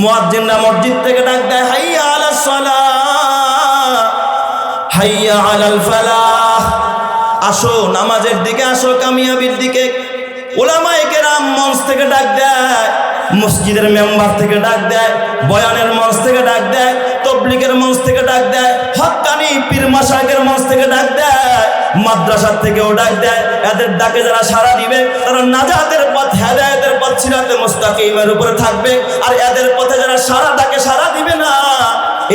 মুয়াজ্জিনরা মসজিদ থেকে ডাক দেয়, হাইয়া আলাস সালাহ হাইয়া আলাল ফালাহ আসো, নামাজের দিকে আসো, কামিয়াবির দিকে। ওলামায়ে কেরাম মঞ্চ থেকে ডাক দেয়, মসজিদের মেম্বার থেকে ডাক দেয়, বয়ানের মঞ্চ থেকে ডাক দেয়, তবলিগের মঞ্চ থেকে ডাক দেয় হক্কানি পীর মাসাকের মঞ্চ থেকে ডাক দেয়, মাদ্রাসার থেকেও ডাক দেয়। এদের ডাকে যারা সাড়া দিবে, তারা নাজাতের পথ হেদায়তের ছিলাতে মুস্তাকিমের উপরে থাকবে। আর এদের পথে যারা সারা তাকে সারা দিবে না।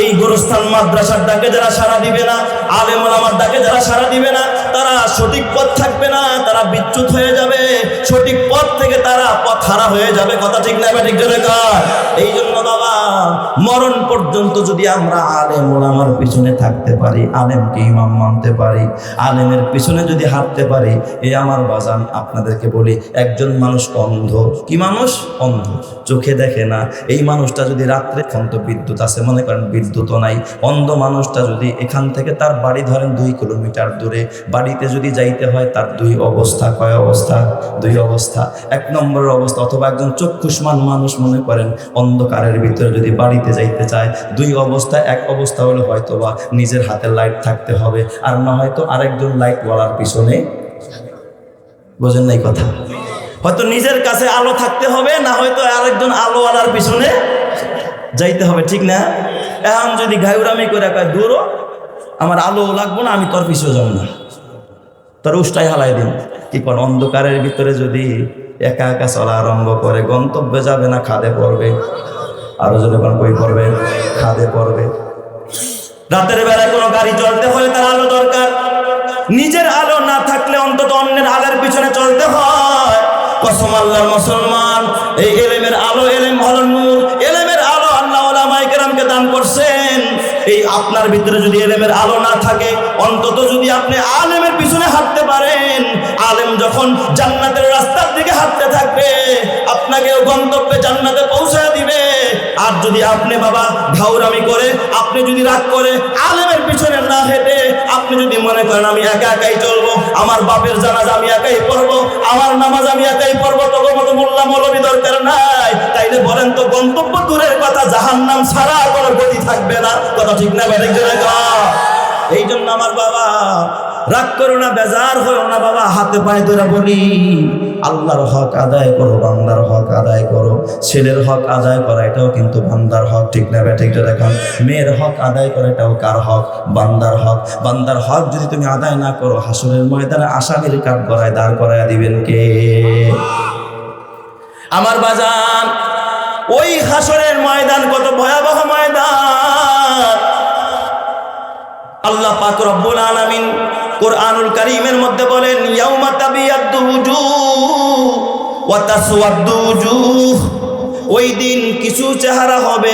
এই গোরস্থান মাদ্রাসার ডাকে যারা সাড়া দিবে না আলেম আমার ডাকে যারা সাড়া দিবে না, তারা সঠিক পথ থাকবে না, তারা বিচ্যুত হয়ে যাবে। সঠিক পথ থেকে তারা পথ হারা হয়ে যাবে, কথা ঠিক না ঠিক জোরে এই জন্য বাবা, মরণ পর্যন্ত যদি আমরা আলেম ওলামার পিছনে থাকতে পারি, আলেমকে ইমাম মানতে পারি, আলেমের পিছনে যদি হাঁটতে পারি এই আমার বাজান আপনাদেরকে বলি, একজন মানুষ অন্ধ। কি মানুষ? অন্ধ। চোখে দেখে না। এই মানুষটা যদি রাত্রে এখন তো বিদ্যুৎ আছে, মনে করেন বিদ্যুৎও নাই। অন্ধ মানুষটা যদি এখান থেকে তার বাড়ি ধরেন দুই কিলোমিটার দূরে, বাড়িতে যদি যাইতে হয় তার দুই অবস্থা, কয় অবস্থা? দুই অবস্থা। এক নম্বরের অবস্থা, অথবা একজন চক্ষুষ্মান মানুষ মনে করেন, অন্ধকারের ভিতরে যদি বাড়িতে যাইতে চায়, দুই অবস্থা, এক অবস্থা হলে হয়তো বা নিজের হাতে লাইট থাকতে হবে, আর না হয়তো আরেকজন লাইট লাইটওয়ালার পিছনে। বোঝেন নাই কথা? হয়তো নিজের কাছে আলো থাকতে হবে, না হয়তো আরেকজন আলোওয়ালার পিছনে যাইতে হবে, ঠিক না? এখন যদি ঘাইউরামি করে কয় দূরও আমার আলো লাগবো না, আমি তোর পিছনে যাব না। তোর উষ্টাই হালাই দিন কি কোন অন্ধকারের ভিতরে যদি একা একা চলা আরম্ভ করে, গন্তব্যে যাবে না, খাদে পড়বে। আরও যদি কই পড়বে, খাদে পড়বে। রাতের বেলায় কোনো গাড়ি চলতে হলে তার আলো দরকার। নিজের আলো না থাকলে অন্তত অন্যের আলোর পিছনে চলতে হয়। কসম আল্লাহর মুসলমান, এই এলেমের আলো এলেম হলো নূর আল্লাহ কেরামকে দান করছেন, এই আপনার ভিতরে যদি এলেমের আলো না থাকে, অন্তত যদি আপনি আলেমের পিছনে হাঁটতে পারেন, আলেম যখন জান্নাতের রাস্তার দিকে হাঁটতে থাকবে আপনাকে গন্তব্যে জান্নাতে পৌঁছায় দিবে। আর যদি আপনি বাবা ঘাউরামি করে, আপনি যদি রাগ করে, আলেমের পিছনে না হেঁটে আপনি যদি মনে করেন আমি একা একাই চলবো, আমার বাপের জানাজ আমি একাই পড়ব, আমার নামাজ আমি একাই পড়ব তখন মতো মোল্লা মৌলবী দরকার নাই। তাইলে বলেন তো, গন্তব্য দূরের কথা জাহান নাম ছাড়া কোনো গতি থাকবে না। কথা ঠিক না এই জন্য আমার বাবা রাগ করো না, বেজার হয়েও না, বাবা, হাতে পায়ে ধরে বলি। আল্লাহর হক আদায় করো, বান্দার হক আদায় করো। ছেলের হক আদায় করা, এটাও কিন্তু বান্দার হক, ঠিক না ঠিক দেখুন? মেয়ের হক আদায় করা, এটাও কার হক? বান্দার হক। বান্দার হক যদি তুমি আদায় না করো হাসনের ময়দানে আসামির কাঠ গড়ায় দাঁড় করায় দিবেন কে? আমার বাজান, ওই হাসরের ময়দান কত ভয়াবহ ময়দান। আল্লাহ পাক রব্বুল আলামিন কোরআনুল কারীমের মধ্যে বলেন ওই দিন কিছু চেহারা হবে,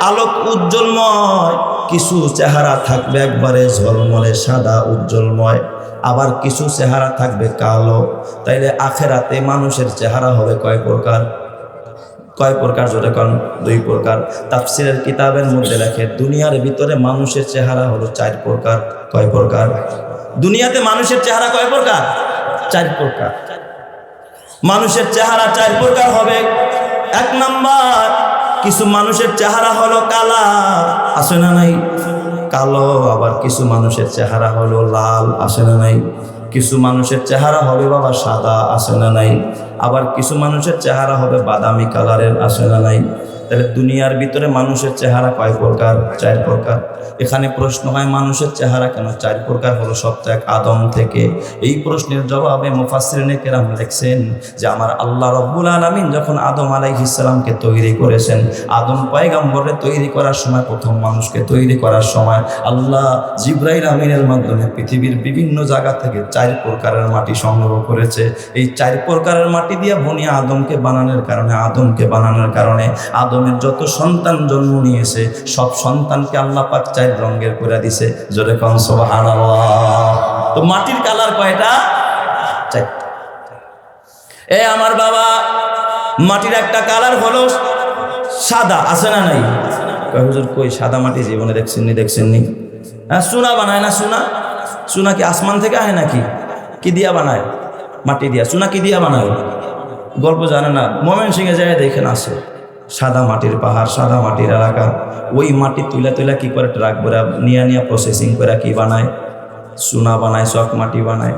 আলোক উজ্জ্বলময়। কিছু চেহারা থাকবে একবারে ঝলমলে, সাদা উজ্জ্বলময়। আবার কিছু চেহারা থাকবে কালো। তাইলে আখেরাতে মানুষের চেহারা হবে কয় প্রকার? কয় প্রকার জোরে কন? দুই প্রকার। তাফসিরের কিতাবের মধ্যে লেখে, দুনিয়ার ভিতরে মানুষের চেহারা হলো চার প্রকার। কয় প্রকার? দুনিয়াতে মানুষের চেহারা কয় প্রকার? চার প্রকার। মানুষের চেহারা চার প্রকার হবে। এক নাম্বার, কিছু মানুষের চেহারা হলো কালা। আসে না নাই? কালো, আবার কিছু মানুষের চেহারা হলো লাল। আসে না নাই? কিছু মানুষের চেহারা হবে বাবা সাদা। আসে না নাই? আবার কিছু মানুষের চেহারা হবে বাদামি কালারের। আসে না নাই? তাহলে দুনিয়ার ভিতরে মানুষের চেহারা কয় প্রকার? চার প্রকার। এখানে প্রশ্ন হয়, মানুষের চেহারা কেন চার প্রকার? হলো সপ্তাহ আদম থেকে। এই প্রশ্নের জবাবে মুফাসরিনে কেরাম লিখছেন যে, আমার আল্লাহ রব্বুল আলমিন যখন আদম আলাইহিসালামকে তৈরি করেছেন, আদম পয়গাম্বরে তৈরি করার সময়, প্রথম মানুষকে তৈরি করার সময়, আল্লাহ জিব্রাইল আমিনের মাধ্যমে পৃথিবীর বিভিন্ন জায়গা থেকে চার প্রকারের মাটি সংগ্রহ করেছে। এই চার প্রকারের মাটি দিয়ে বনিয়া আদমকে বানানোর কারণে, আদমকে বানানোর কারণে আদমের যত সন্তান জন্ম নিয়েছে, সব সন্তানকে আল্লাহ পাক চার রঙের করে দিছে। জোরে সুবহানাল্লাহ। তো মাটির কালার কয়টা? চারটা। এ আমার বাবা, মাটির একটা কালার হলো সাদা, আছে না নাই? হুজুর, কই, সাদা মাটি জীবনে দেখছেন দেখছেননি দেখছেননি? হ্যাঁ সোনা বানায় না সোনা? সোনা কি আসমান থেকে আয় নাকি? কি দিয়া বানায়? মাটি দিয়া। সোনা কি দিয়া বানায়? গল্প জানে না। মোমেন সিংয়ে যায় দেখেন আসে সাদা মাটির পাহাড়, সাদা মাটির এলাকা। ওই মাটি তুলে তুলে কি করে ট্রাক করে নিয়ে নিয়ে প্রসেসিং করে কি বানায়? সোনা বানায়, চক মাটি বানায়।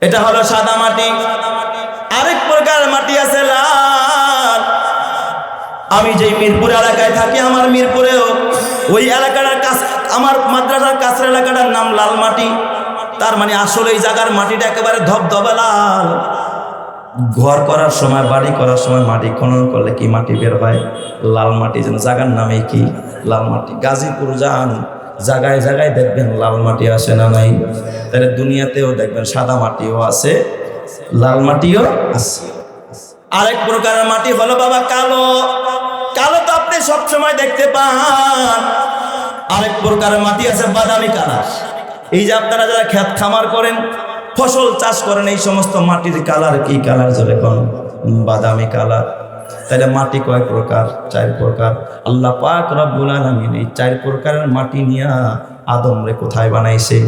এটা হলো সাদা মাটি। আরেক প্রকার মাটি আছে লাল। আমি যেই মিরপুর এলাকায় থাকি, আমার মিরপুরেও ওই এলাকাটার কাছ আমার মাদ্রাসার কাছের এলাকাটার নাম লাল মাটি। তার মানে আসলে এই জায়গার মাটিটা একেবারে ধবধবে লাল। ঘর করার সময়, বাড়ি করার সময় মাটি খনন করলে কি মাটি বের হয়? লাল মাটি যেন জাগার নামে কি? লাল মাটি। গাজীপুর যান জায়গায় জায়গায় দেখবেন লাল মাটি আসে না নাই? তাহলে দুনিয়াতেও দেখবেন সাদা মাটিও আছে, লাল মাটিও আছে। আরেক প্রকারের মাটি হলো বাবা কালো। কালো তো আপনি সবসময় দেখতে পান। আরেক প্রকারের মাটি আছে বাদামি কালার। এই যে আপনারা যারা ক্ষেত খামার করেন ফসল চাষ করেন, এই সমস্ত মাটির কালার কি কালার? যাবে কোন? বাদামি কালার। তাহলে মাটি কয় প্রকার? চার প্রকার। আল্লাহ পাক রব্বুল আলামিন এই চার প্রকারের মাটি নিয়ে আদমরে কোথায় বানাইছে?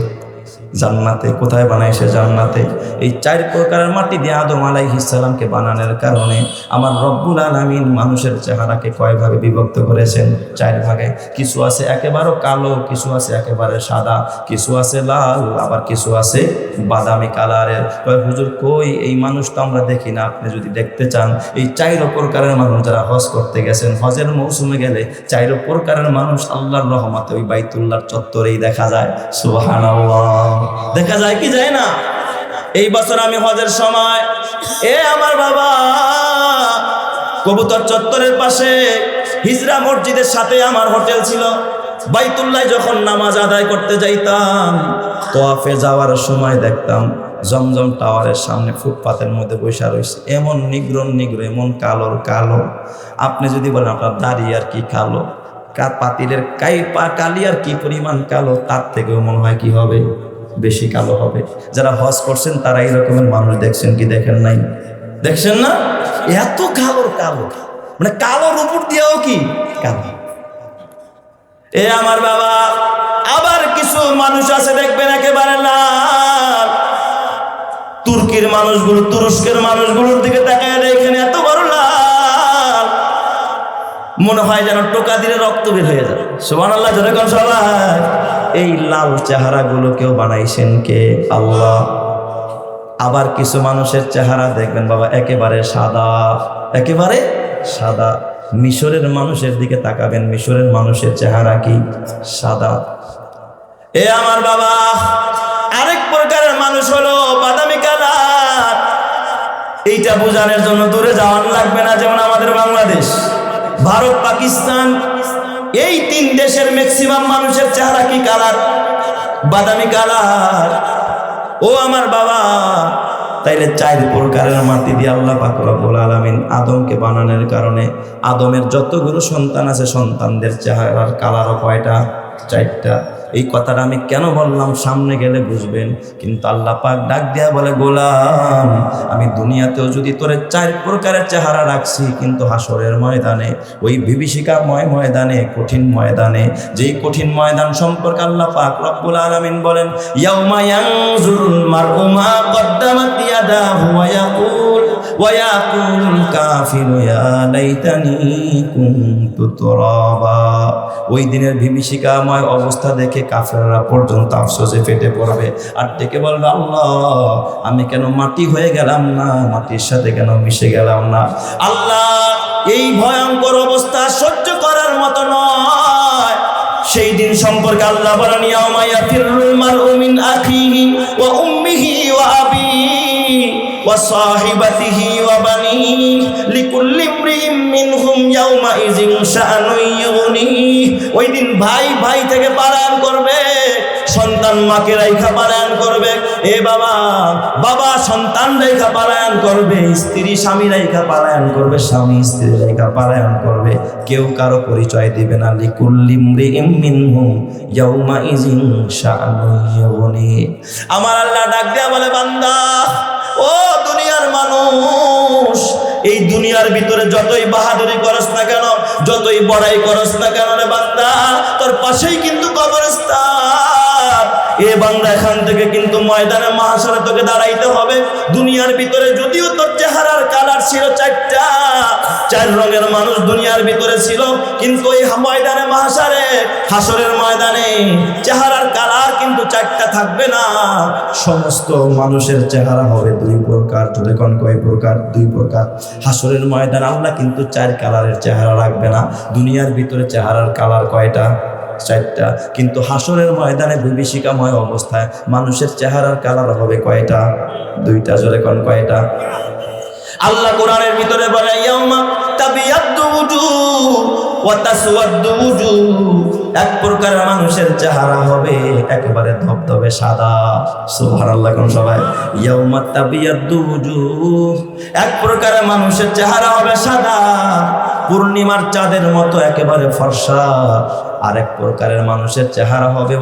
জান্নাতে, কোথায় বানাইছে জান্নাতে? এই চার প্রকারের মাটি দিয়ে আদম আলাইহিসালামকে বানানোর কারণে আমার রব্বুল আলামিন মানুষের চেহারাকে কয় ভাগে বিভক্ত করেছেন? চার ভাগে। কিছু আছে একেবারে কালো, কিছু আছে একেবারে সাদা, কিছু আছে লাল, আবার কিছু আছে বাদামি কালারের। কয়, হুজুর, কই এই মানুষ তো আমরা দেখি না? আপনি যদি দেখতে চান, এই চাইরো প্রকারের মানুষ যারা হজ করতে গেছেন, হজের মৌসুমে গেলে চাইরো প্রকারের মানুষ আল্লাহর রহমতে ওই বাইতুল্লাহর চত্বরেই দেখা যায়। সুবহানাল্লাহ। দেখা যায় কি যায় না? এই বছর আমি হজের সময়, এ আমার বাবা, কবুতর চত্বরের পাশে হিজরা মসজিদের সাথে আমার হোটেল ছিল। বাইতুল্লাহ যখন নামাজ আদায় করতে যাইতাম, তোয়াফে যাওয়ার সময় দেখতাম জমজম টাওয়ারের সামনে ফুটপাতের মধ্যে বসে রয়েছে এমন নিগ্রন নিগ্র এমন কালোর কালো। আপনি যদি বলেন, আপনার দাড়ি আর কি কালো? পাতিলের কাই পা কালি আর কি পরিমাণ কালো? তার থেকেও মনে হয় কি হবে? বেশি কালো হবে। যারা হজ করছেন, তারা এই রকমের মানুষ দেখছেন কি দেখেন নাই? দেখছেন না? এত কালোর কালো। মানে কালোর উপর দিয়েও কি? কালো। এ আমার বাবা, আবার কিছু মানুষ আছে দেখবেন একেবারে লাল। তুর্কির মানুষগুলো, তুরস্কের মানুষগুলোর দিকে তাকায় এখানে এত বড় লাল। মনে হয় যেন টোকা দিলে রক্ত বের হয়ে যাবে। সোমান আল্লাহ যেরকম সবাই। এই লাল চেহারাগুলো কেউ বানাইছেন কে? আল্লাহ। আবার কিছু মানুষের চেহারা দেখবেন, বাবা, একেবারে সাদা। একেবারে সাদা। মিশরের মানুষের দিকে তাকাবেন, মিশরের মানুষের চেহারা কি? সাদা। এ আমার বাবা, আরেক প্রকারের মানুষ হলো বাদামি কালার। এইটা বোঝানোর জন্য দূরে যাওয়ার লাগবে না, যেমন আমাদের বাংলাদেশ। ভারত, পাকিস্তান এই তিন দেশের ম্যাক্সিমাম মানুষের চেহারা কি কালার? বাদামি কালার। ও আমার বাবা, তাইলে চার প্রকারের মাটি দিয়ে আল্লাহ পাক রব্বুল আলামিন আদমকে বানানোর কারণে আদমের যতগুলো সন্তান আছে, সন্তানদের চেহারার কালারও কয়টা? চারটা। এই কথাটা আমি কেন বললাম? সামনে গেলে বুঝবেন। কিন্তু আল্লাহ পাক ডাক দেয়া বলে, গোলাম, আমি দুনিয়াতেও যদি তোরে চার প্রকারের চেহারা রাখছি, কিন্তু হাসরের ময়দানে, ওই বিভীষিকাময় ময়দানে, কঠিন ময়দানে, যেই কঠিন ময়দান সম্পর্কে আল্লাহ পাক রব্বুল আলামিন বলেন, ইয়াউমা ইয়ানজুরুল মারউ মা কদ্দামাত ইয়াদাহু ওয়া ইয়াকুল ওয়া ইয়াকুল কাফিরু, ইয়া লাইতানি কুনতু তুরাবা। ওই দিনের বিভীষিকাময় অবস্থা দেখে কাফেররা পর্যন্ত আফসোসে ফেটে পড়বে। আর ডেকে বলবে, আল্লাহ, আমি কেন মাটি হয়ে গেলাম না? মাটির সাথে কেন মিশে গেলাম না? আল্লাহ, এই ভয়ঙ্কর অবস্থা সহ্য করার মতো নয়। সেই দিন সম্পর্কে আল্লাহ বলেন, ইয়াউমা ইয়াফিরুল মারউ মিন আখিহি ওয়া উম্মিহি বানিহি লিকুল্লি ইমরিইম মিনহুম ইয়াউমা ইযিন শাআনুন ইউগনিহি ওই দিন ভাই ভাই থেকে পালায়ন করবে, সন্তান মাকে রাইখা পালায়ন করবে। এ বাবা বাবা সন্তান রেখা পালায়ন করবে, স্ত্রী স্বামী রেখা পালায়ন করবে, স্বামী স্ত্রী রেখা পালায়ন করবে। কেউ কারও পরিচয় দিবে না লিকুল্লিমরি মিনহুম ইয়াউমা ইজিন শাআনুনি আমার আল্লাহ ডাক দেয়া বলে, বান্দা ও দুনিয়ার মানুষ, এই দুনিয়ার ভিতরে যতই বাহাদুরি করস না কেন, যতই বড়াই করস না কেন রে বান্দা, তোর পাশেই কিন্তু কবরস্থান। এ বাংলা এখান থেকে কিন্তু ময়দানে মহাসারে তোকে দাঁড়াইতে হবে। দুনিয়ার ভিতরে যদিও তোর চেহারার কালার ছিল চারটা, চার রঙের মানুষ দুনিয়ার ভিতরে ছিল, কিন্তু এই ময়দানে মহাসারে হাসরের ময়দানে চেহারার কালার কিন্তু চারটা থাকবে না। সমস্ত মানুষের চেহারা হবে দুই প্রকার কোন কয় প্রকার? দুই প্রকার। হাসরের ময়দান আল্লাহ কিন্তু চার কালারের চেহারা রাখবে না। দুনিয়ার ভিতরে চেহারার কালার কয়টা? চারটা। কিন্তু হাসরের ময়দানে বিভীষিকাময় অবস্থায় মানুষের চেহারার কালার হবে কয়টা? দুইটা, জোরে কোন কয়টা? আল্লাহ কোরআনের ভিতরে বলে এক প্রকারের মানুষের চেহারা হবে একেবারে ধবধবে সাদা। সুবহানাল্লাহ কোন সবাই? ইয়াউমা তাবিয়াদ্দু এক প্রকারের মানুষের চেহারা হবে সাদা। পূর্ণিমার চাঁদের মতো একেবারে ফর্সা। আরেক প্রকারের মানুষের চেহারা হবে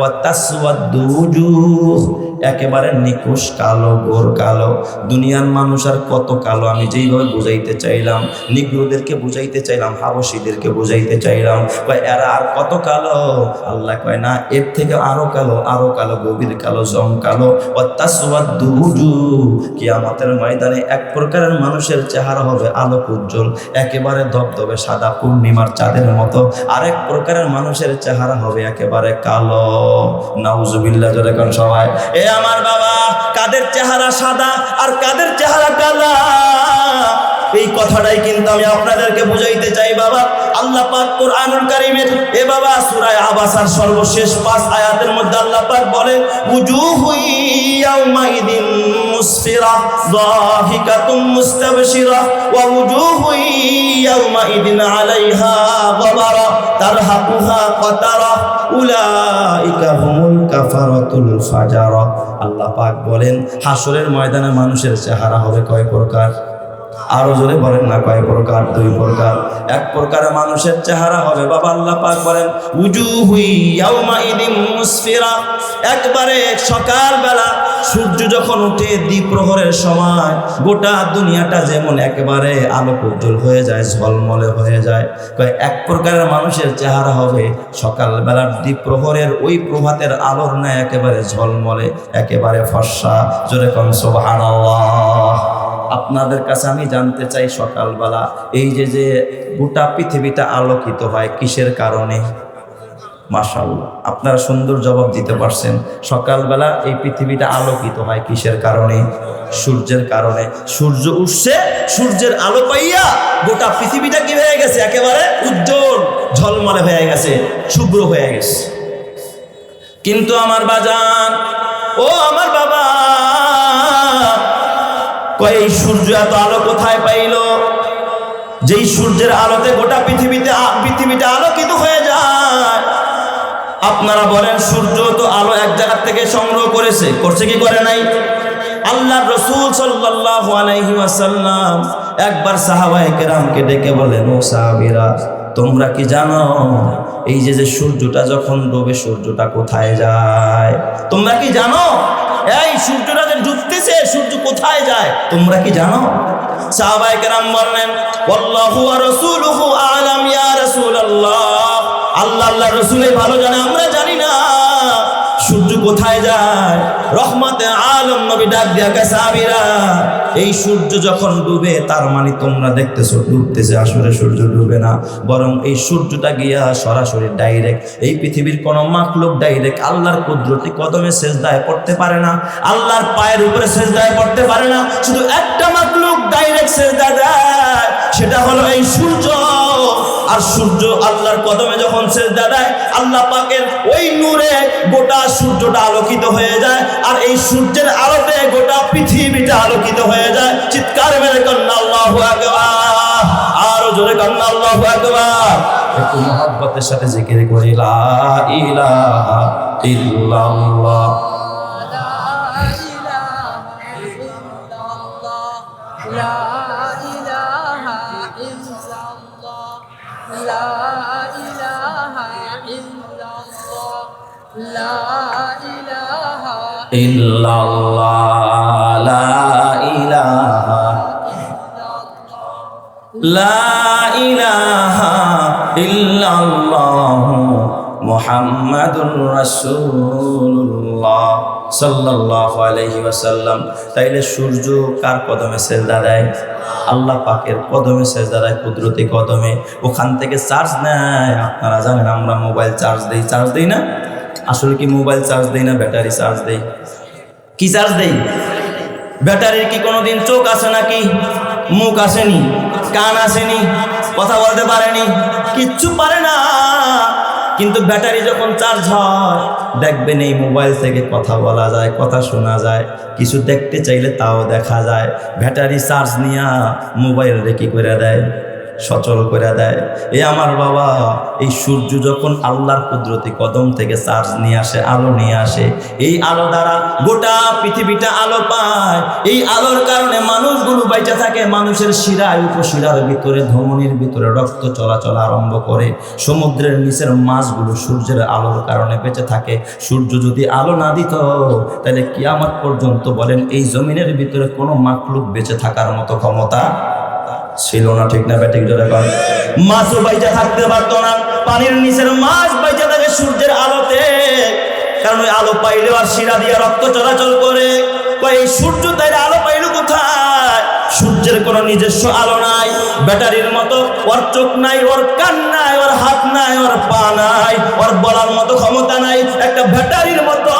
একেবারে নিকুশ, কালো, গোর কালো। দুনিয়ার মানুষ আর কত কালো, আমি যেইভাবে বুঝাইতে চাইলাম, নিগ্রোদেরকে বুঝাইতে চাইলাম হাবসীদেরকে বুঝাইতে চাইলাম, কয় এরা আর কত কালো? আল্লাহ কয় না, এর থেকে আরও কালো আরও কালো, গভীর কালো, জম কালো। দুজু কিয়ামতের ময়দানে এক প্রকারের মানুষের চেহারা হবে আলোক উজ্জ্বল, একেবারে ধবধবে সাদা পূর্ণিমার চাঁদের মতো আরেক প্রকারের মানুষের চেহারা হবে একেবারে কালো। নাউজুবিল্লাহ, জোরে কোন সবাই। এ আমার বাবা, কাদের চেহারা সাদা আর কাদের চেহারা কালা? এই কথাটাই কিন্তু আমি আপনাদেরকে বুঝাইতে চাই বাবা। আল্লাহ পাক কোরআনুল কারীমের, এ বাবা সূরা আবাসার সর্বশেষ পাঁচ আয়াতের মধ্যে আল্লাহ পাক বলে উজুহু ইয়াউমাইদিন মুসফিরা যাহিকাতুম মুস্তাবশিরা, ওয়া উজুহু ইয়াউমাইদিন আলাইহা গবারা, তারহাকুহা কাতারা পাক বলেন হাসরের ময়দানে মানুষের চেহারা হবে কয় প্রকার? আরও জোরে বলেন না, কয় প্রকার, দুই প্রকার। এক প্রকারের মানুষের চেহারা হবে, বাবা আল্লাহ পাক বলেন, উজুহুই ইয়াউমাইদিন মুসফিরা। একবারে সকালবেলা সূর্য যখন উঠে দ্বীপ্রহরের সময়, গোটা দুনিয়াটা যেমন একেবারে আলোক উজ্জ্বল হয়ে যায়, ঝলমলে হয়ে যায়। কয় এক প্রকারের মানুষের চেহারা হবে, সকালবেলার দ্বীপ্রহরের ওই প্রভাতের আলোর ন্যায় একেবারে ঝলমলে, একেবারে ফর্সা। জোরে কম সুবহানাল্লাহ। আপনাদের কাছে আমি জানতে চাই সকালবেলা, এই যে যে গোটা পৃথিবীটা আলোকিত হয় কিসের কারণে? মাশাল্লাহ আপনারা সুন্দর জবাব দিতে পারছেন। সকালবেলা এই পৃথিবীটা আলোকিত হয় কিসের কারণে? সূর্যের কারণে। সূর্য উঠছে, সূর্যের আলো পাইয়া গোটা পৃথিবীটা কি হয়ে গেছে? একেবারে উজ্জ্বল, ঝলমলে হয়ে গেছে, শুভ্র হয়ে গেছে। কিন্তু আমার বাজান, ও আমার বাবা কয়, এই সূর্য এত আলো কোথায় পাইল? যেই সূর্যের আলোতে গোটা পৃথিবীতে পৃথিবীটা আলোকিত হয়ে যায়। আপনারা বলেন, সূর্য তো আলো এক জায়গা থেকে সংগ্রহ করেছে। করছে কি করে নাই? আল্লাহ রসুল একবার ডেকে বলেন, ও সাহাবীরা, তোমরা কি জানো, এই যে যে সূর্যটা যখন ডোবে, সূর্যটা কোথায় যায়? তোমরা কি জানো? এই সূর্য কোথায় যায়? তোমরা কি জানো? সাহাবায়ে কেরাম বললেন, ওয়াল্লাহু ওয়া রসুল রাসূলুল্লাহ। আল্লাহ আল্লাহ রসুলের ভালো জানে, আমরা সূর্য কোথায় যায়? রহমতে আলম নবী ডাক দিয়া কে সাহাবীরা, এই সূর্য যখন ডুবে, তার মানে তোমরা দেখতেছো, ডুবতেছে। আসলে সূর্য ডুবে না, বরং এই সূর্যটা গিয়া সরাসরি ডাইরেক্ট, এই পৃথিবীর কোনো মাকলুক ডাইরেক্ট আল্লাহর কুদরতি কদমে শেষ সেজদায় পড়তে পারে না। আল্লাহর পায়ের উপরে শেষ সেজদায় পড়তে পারে না, শুধু একটা মাকলুক ডাইরেক্ট সেজদা দেয়, সেটা হলো এই সূর্য। আর সূর্য আল্লাহর কদমে যখন সেজদা দেয়, আল্লাহ পাকের ওই নূরে গোটা সূর্যটা আলোকিত হয়ে যায়, আর এই সূর্যের আলোতে গোটা পৃথিবীটা আলোকিত হয়ে যায়। চিৎকার মেরে কন্যা আল্লাহু আরও জোরে কন্যা আল্লাহু একটু মহব্বতের সাথে জিকির করি, লা ইলাহা ইল্লাল্লাহ। লা লা ইলাহা তাইলে সূর্য কার কদমে সেজদা দেয়? আল্লাহ পাকের কদমে সেজদা দেয়, কুদরতি কদমে। ওখান থেকে চার্জ নেয়। আপনারা জানেন আমরা মোবাইল চার্জ দেই চার্জ দেই না? আসলে কি মোবাইল চার্জ দেই না ব্যাটারি চার্জ দেই কি চার্জ দেই ব্যাটারির কি কোনোদিন চোখ আছে নাকি? মুখ আসেনি, কান আসেনি, কথা বলতে পারেনি, কিচ্ছু পারে না। কিন্তু ব্যাটারি যখন চার্জ হয়, দেখবেন এই মোবাইল থেকে কথা বলা যায়, কথা শোনা যায়, কিছু দেখতে চাইলে তাও দেখা যায়। ব্যাটারি চার্জ নিয়ে মোবাইল রেখে করে দেয়। সচল করে দেয়। এ আমার বাবা, এই সূর্য যখন আল্লাহর কুদরতি কদম থেকে চার্জ নিয়ে আসে, আলো নিয়ে আসে, এই আলো দ্বারা গোটা পৃথিবীটা আলো পায়। এই আলোর কারণে মানুষগুলো বাইচা থাকে, মানুষের শিরায়, উপশিরার ভিতরে, ধমনির ভিতরে রক্ত চলাচল আরম্ভ করে। সমুদ্রের নিচের মাছগুলো সূর্যের আলোর কারণে বেঁচে থাকে। সূর্য যদি আলো না দিত, তাহলে কিয়ামত পর্যন্ত বলেন, এই জমিনের ভিতরে কোনো মাকলুক বেঁচে থাকার মতো ক্ষমতা ছিল না, ঠিক না ব্যাটিক জোরে মাছও বাইচা থাকতে পারতো না, পানির নিচের মাছ বাইচা থাকে সূর্যের আলোতে। কারণ ওই আলো পাইলে আর শিরা দিয়ে রক্ত চলাচল করে। এই সূর্য তাই আলো পাইল কোথায়? সূর্যের কোনো নিজস্ব আলো নাই, ব্যাটারির মতো। ওর চোখ নাই, ওর কান নাই, ওর হাত নাই, ওর পা নাই, ওর বলার মতো ক্ষমতা নাই। একটা ব্যাটারির মতো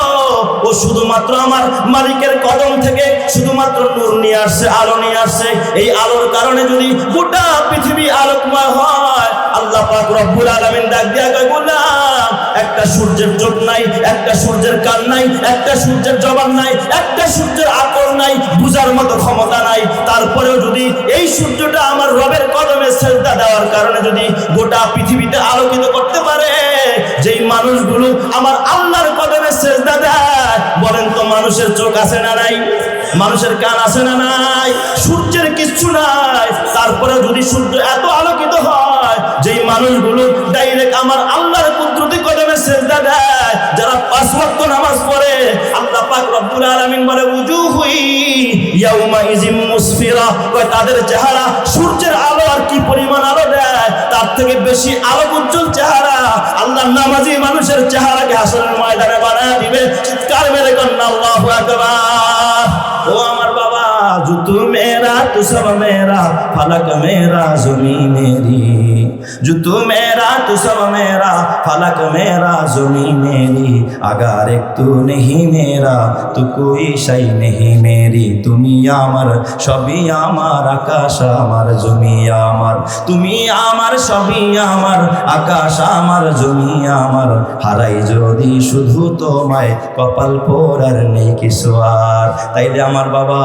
ও শুধুমাত্র আমার মালিকের কদম থেকে শুধুমাত্র নূর নিয়ে আসছে, আলো নিয়ে আসছে। এই আলোর কারণে যদি গোটা পৃথিবী আলোকময় হয়, আল্লাহ পাক রব্বুল আলামিন ডাক দিয়া কয়, গোলাম, একটা সূর্যের চোখ নাই, একটা সূর্যের কান নাই, একটা সূর্যের জবান নাই, একটা সূর্যের আকর নাই, বুঝার মতো ক্ষমতা নাই। তারপরেও যদি এই সূর্যটা আমার রবের কদমে সেজদা দেওয়ার কারণে যদি গোটা পৃথিবীতে আলোকিত করতে পারে, যেই মানুষগুলো আমার আল্লাহর কদমে সেজদা দেয় বলেন তো, মানুষের চোখ আছে না নাই? মানুষের কান আছে না নাই? সূর্যের কিচ্ছু নাই। তারপরে যদি সূর্য এত আলোকিত হয়, যেই মানুষগুলো ডাইরেক্ট আমার আল্লাহর কুদরতি কদমে সেজদা দেয়, যারা পাঁচ ওয়াক্ত নামাজ পড়ে, আল্লাহ পাক রব্বুল আলামিন বলে, উজুহুই ইয়াউমা ইজিম মুসফিরা। কয়, তাদের চেহারা সূর্যের আলো আর কি পরিমাণ আলো দেয়? তার থেকে বেশি আলো উজ্জ্বল চেহারা আল্লাহ নামাজি মানুষের চেহারাকে হাসনের ময়দানে বানায় দিবে। কন্যা আল্লাহু আকবার। ও আমার বাবা জুতু মেরা তু সব মেরা ফলক মেরা জমি মেরি জুতু মেরা তু সব মেরা फलक मेरा जुमी मेरी अगर एक तू नहीं मेरा तू कोई शई नहीं मेरी তুমি আমার সবই আমার আকাশ আমার জমি আমার তুমি আমার সবই আমার আকাশ আমার জমি আমার হারাই যদি শুধু তোমায় কপাল পোড়ার নেই কিছু আর তাইলে আমার বাবা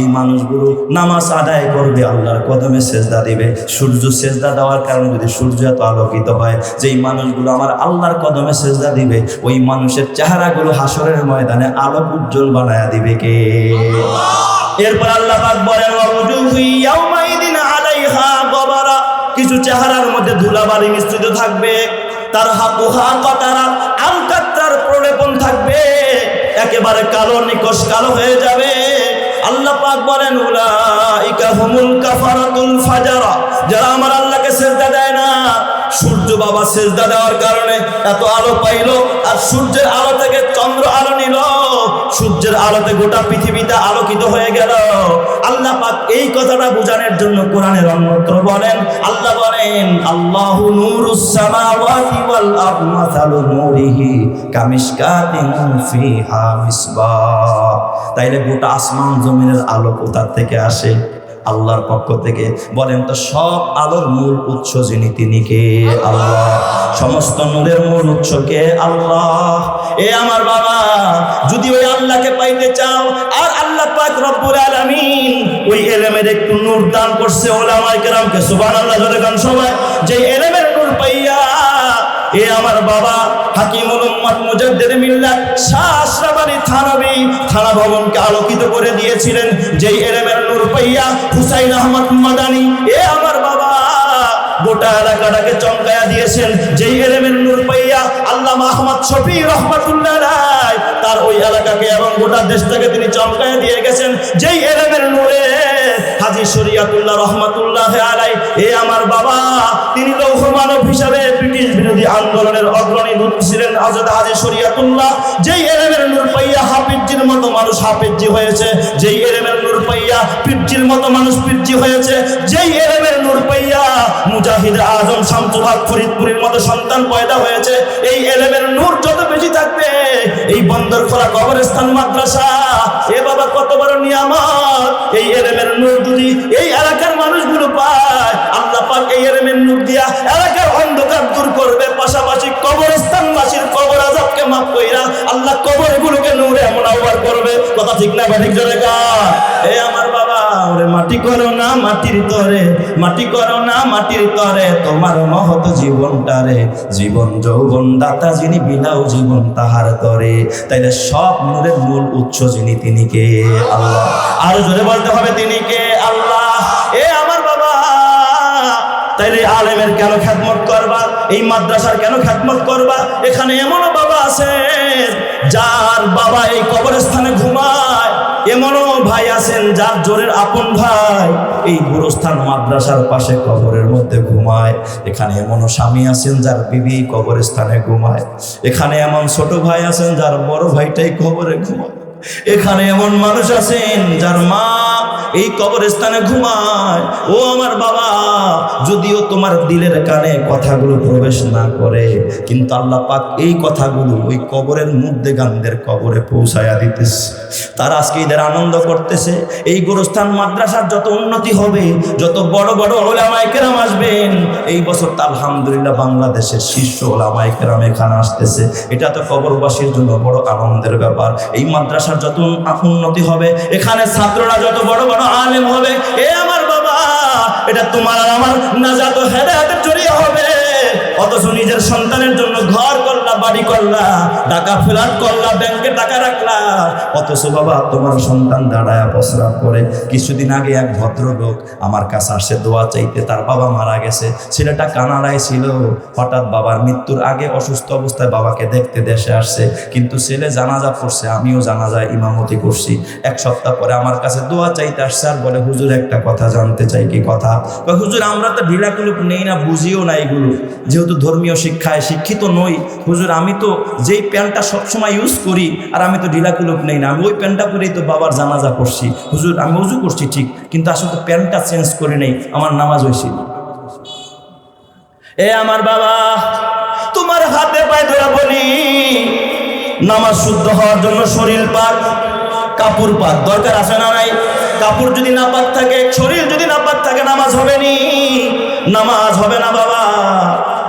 যেই মানুষগুলো নামাজ আদায় করবে, আল্লাহর কদমে সেজদা দিবে। সূর্য সেজদা দেওয়ার কারণে যদি সূর্য এত আলোকিত হয়, যেই মানুষগুলো আমার আল্লাহর কদমে সেজদা দিবে, ওই মানুষের চেহারাগুলো হাসরের ময়দানে আলোক উজ্জ্বল বানায়া দিবে কে? এরপর আল্লাহ পাক কিছু চেহারার মধ্যে ধুলাবালি মিশ্রিত থাকবে তার হাকুহা কতারা, আলকাত্রার প্রলেপন থাকবে, একেবারে কালো নিকশ কালো হয়ে যাবে। বলেন যারা আমার আল্লাহকে সেজদা দেয় না, সূর্য বাবা সেজদা দেওয়ার কারণে এত আলো পাইলো, আর সূর্যের আলো থেকে চন্দ্র আলো সূর্যের আলোতে গোটা পৃথিবীতে আলোকিত হয়ে গেল। আল্লাহ পাক এই কথাটা বোঝানোর জন্য কোরআনের অন্যত্র বলেন, আল্লাহ বলেন, আল্লাহ নূরুস সামাওয়াতি ওয়াল আরদ মাসালু নূরিহি কামিশকাতিন ফিহা মিসবাহ। তাইলে গোটা আসমান জমিনের আলো কোথা থেকে আসে? আল্লাহর পক্ষ থেকে বলেন তো, সব আলোর মূল উৎস যিনি তিনি কে? আল্লাহ। সমস্ত নূরের মূল উৎস কে? আল্লাহ। এ আমার বাবা, যদি ওই আল্লাহকে পাইতে চাও, আর আল্লাহ পাক রব্বুল আলামিন ওই এলেমের একটু নূর দান করছে ওলামায়ে কেরামকে। সুবহানাল্লাহ, জোরে গান সবাই। যে এলেমের এ আমার বাবা হাকিমুল উম্মাত মুজাদ্দিদ মিল্লাত শাহ আশরাফ থানবী। থানা ভবনকে আলোকিত করে দিয়েছিলেন যেই এলেমের নূর পাইয়া হুসাইন আহমদ মাদানি। এ আমার বাবা গোটা এলাকাটাকে চমকায়া দিয়েছেন যেই এলেমের নূর পাইয়া আল্লাহ আহমদ শফি রহমাতুল্লাহ রায় তার ওই এলাকাকে এবং গোটা দেশটাকে তিনি চমকায়া দিয়ে গেছেন যেই এলেমের নূরে। হাজি শরিয়াতুল্লাহ রহমাতুল্লাহ আলাই, এ আমার বাবা। তিনি লৌহ মানব হিসাবে ব্রিটিশ বিরোধী আন্দোলনের অগ্রণী দূত ছিলেন হযরত হাজী শরিয়াতুল্লাহ। যেই এলেমের নূর পাইয়া হাফিজির মতো মানুষ হাফিজি হয়েছে, যেই এলেমের নূর পাইয়া পিরজির মতো মানুষ পিরজি হয়েছে, যেই এলেমের নূর পাইয়া মুজাহিদ আজম শামসুল হক ফরিদপুরের মতো সন্তান পয়দা হয়েছে, এই এলেমের নূর যত বেশি থাকবে, এই বন্দর খোলা কবরস্থান মাদ্রাসা, এ বাবা কত বড় নিয়ামত। এই এলেমের নূর যদি এই এলাকার মানুষগুলো পায়, আল্লাহ পাক এই এলেমের নূর দিয়া এলাকার অন্ধকার দূর করবে। পাশাপাশি কবরস্থানবাসীর কবর আজাবকে মাফ কইরা আল্লাহ কবরগুলোকে নূরে মোনাওয়ার করবে। কথা ঠিক না ঠিক জনে এ আমার ওরে মাটি করো না মাটির তরে, মাটি করো না মাটির তরে, তোমার মহৎ জীবনটারে, জীবন যৌবন দাতা যিনি বিলাও জীবন তাহার তরে। তাইলে সব নূরের মূল উৎস যিনি তিনি কে? আল্লাহ। আরও জোরে বলতে হবে তিনি কে? আল্লাহ। এ আমার বাবা। তাইলে আলেমের কেন খ্যাতমত করবা? এই মাদ্রাসার কেন খ্যাতমত করবা? এখানে এমনও বাবা আছে, যার বাবা এই কবরস্থানে ঘুমায় এমনও ভাই আছেন যার জোরের আপন ভাই এই গুরুস্থান মাদ্রাসার পাশে কবরের মধ্যে ঘুমায়। এখানে এমনও স্বামী আছেন যার বিবি কবরস্থানে ঘুমায়। এখানে এমন ছোট ভাই আছেন যার বড় ভাইটাই কবরে ঘুমায়। এখানে এমন মানুষ আছেন যার মা এই কবরস্থানে ঘুমায়। ও আমার বাবা, যদিও তোমার দিলের কানে কথাগুলো প্রবেশ না করে, কিন্তু আল্লাহ পাক এই কথাগুলো ওই কবরের মধ্যে গানদের কবরে পৌঁছায়া দিতেছে। তারা আজকে এদের আনন্দ করতেছে। এই গোরস্থান মাদ্রাসার যত উন্নতি হবে, যত বড় বড় ওলামাই কেরাম আসবেন, এই বছর তো আলহামদুলিল্লাহ বাংলাদেশের শীর্ষ ওলামাই কেরাম এখানে আসতেছে। এটা তো কবরবাসীর জন্য বড় আনন্দের ব্যাপার। এই মাদ্রাসার যত উন্নতি হবে, এখানে ছাত্ররা যত বড় বড় আলেম হবে, এ আমার বাবা, এটা তোমার আর আমার নাজাত হেদায়াতের জড়িয়ে হবে। অথচ নিজের সন্তানের জন্য ঘর বাড়ি করলা, টাকা ফ্ল্যাট করলা ব্যাংকে টাকা রাখলা। অথচ বাবা, তোমার সন্তান দাঁড়ায় প্রস্রাব করে। কিছুদিন আগে এক ভদ্রলোক আমার কাছে আসছে দোয়া চাইতে। তার বাবা মারা গেছে। ছেলেটা কানাডায় ছিল। হঠাৎ বাবার মৃত্যুর আগে অসুস্থ অবস্থায় বাবাকে দেখতে দেশে আসছে। কিন্তু ছেলে জানাজা পড়ছে, আমিও জানাজা ইমামতি করছি। এক সপ্তাহ পরে আমার কাছে দোয়া চাইতে আসছে, আর বলে, হুজুর, একটা কথা জানতে চাই, কি কথা? হুজুর, আমরা তো ঢিলাকুলুপ নেই না, বুঝিও না এগুলো। যেহেতু ধর্মীয় শিক্ষায় শিক্ষিত নই, হুজুর আমি তো যেই প্যান্টটা সবসময় ইউজ করি, আর আমি তো ঢিলাকুলুপ নেই না। আমি ওই প্যান্টটা পরেই তো বাবার জানাজা করছি। হুজুর, আমি উজু করছি ঠিক, কিন্তু আসলে তো প্যান্টটা চেঞ্জ করে নেই, আমার নামাজ হয়েছিল এ আমার বাবা, তোমার হাতে পায়ে ধরে বলি, নামাজ শুদ্ধ হওয়ার জন্য শরীর পাক, কাপড় পাক। দরকার আছে না নাই? কাপড় যদি না পাক থাকে, শরীর যদি না পাক থাকে, নামাজ হবে নি। নামাজ হবে না বাবা।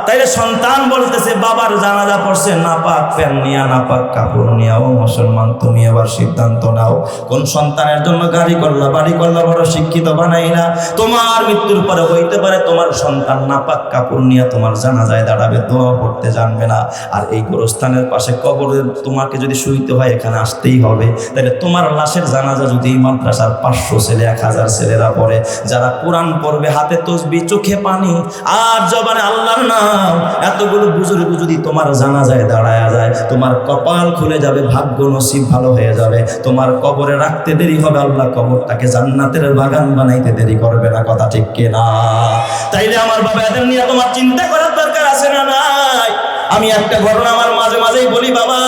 তাইলে সন্তান বলতেছে, বাবার জানাজা পড়ছে না পাক প্যান নিয়া না পাক কাপড় নিয়া। ও মুসলমান, তুমি আবার সিদ্ধান্ত নাও। কোন সন্তানের জন্য গাড়ি করলা, বাড়ি করলা, বড় শিক্ষিত বানাই না। তোমার মৃত্যুর পরে হইতে পারে তোমার সন্তান না পাক কাপড় নিয়ে তোমার জানাজায় দাঁড়াবে, দোয়া পড়তে জানবে না। আর এই গোরস্থানের পাশে কবরের তোমাকে যদি শুইতে হয়, এখানে আসতেই হবে। তাহলে তোমার লাশের জানাজা যদি মাদ্রাসার পাঁচশো ছেলে, এক হাজার ছেলেরা পড়ে, যারা কোরআন পড়বে, হাতে তসবি, চোখে পানি, আর জবানে আল্লাহর নাম এতগুলো বুজুর্গ যদি তোমার জানা যায় দাঁড়ায় যায়, তোমার কপাল খুলে যাবে, ভাগ্য নসিব ভালো হয়ে যাবে, তোমার কবরে রাখতে দেরি হবে, আল্লাহ কবরটাকে জান্নাতের বাগান বানাইতে দেরি করবে না, কথা ঠিক কিনা? তাইলে আমার বাবা এদের নিয়ে তোমার চিন্তা করার দরকার আছে না নাই? আমি একটা ঘটনা আমার মাঝে মাঝেই বলি, বাবা